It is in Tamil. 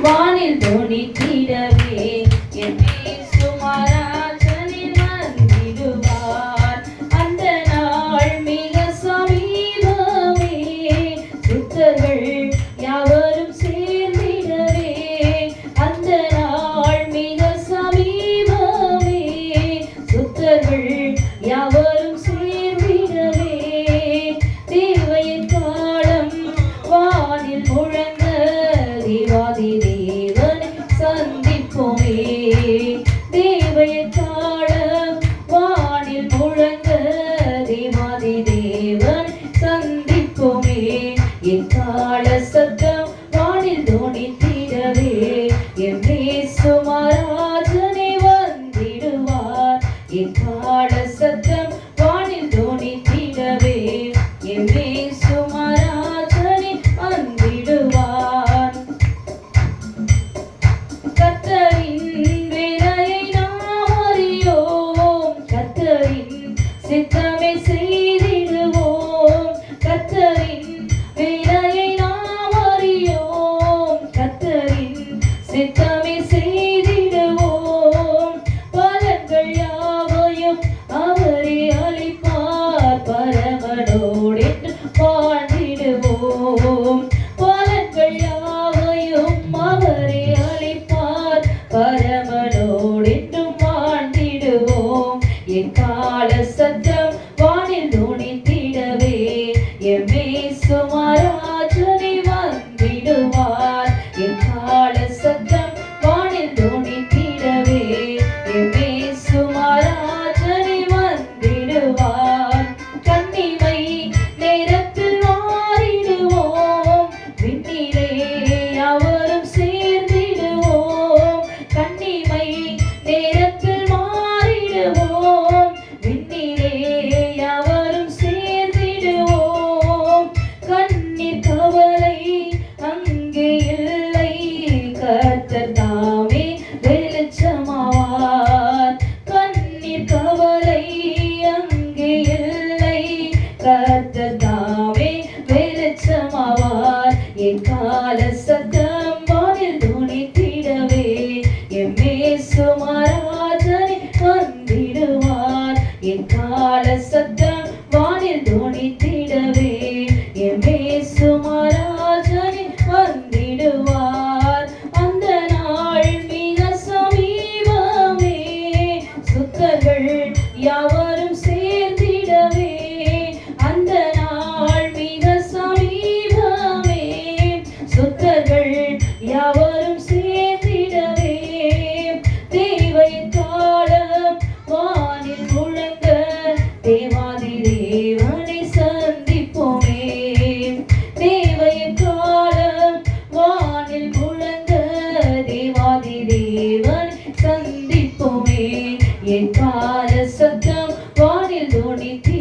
வானில் தோணித்திடவே என் சுமராஜனில் வந்திடுவார் அந்த நாள் மிக சமீபமே சுத்தர்கள் யாவரும் சேர்ந்திடவே. அந்த நாள் மிக சமீபமே சுத்தர்கள் யாவரும் சேர்ந்திடவே. தேவையின் காலம் வானில் முழங்க என் கால சத்தம் வானில் தோணித்திடவே. என் சுமராஜனை வந்திடுவார். என் கால சத்தம் வானில் தோணித்திடவே. என் சுமராஜனை கத்தரின் சித்தமே செய்திடுவோம். பலன்கள் யாவையும் அவரே அளிப்பார். பரமனோடென்று வாழ்ந்திடுவோம். பலன்கள் யாவையும் அவரே அளிப்பார். பரமனோடென்றும் வாழ்ந்திடுவோம். என் கால சத்தம் வானில் தோணித்திடவே மாறிடுவோம் விண்ணிலே அவரும் சேர்ந்திடுவோம். கண்ணீர் கவலை அங்கே இல்லை. கர்த்தர் தாமே வெளிச்சமாவார். கண்ணீர் கவலை அங்கே இல்லை. கர்த்தர் தாமே வெளிச்சமாவார். என் கால சத்தம் வானில் துணித்திடவே. எம்மே சுமராஜனை தேவாதி தேவனை சந்திப்போமே. தேவை காலம் வானில் முழங்க தேவாதி தேவன் சந்திப்போமே. என் கால சத்தம் வானில் தோணித்திடவே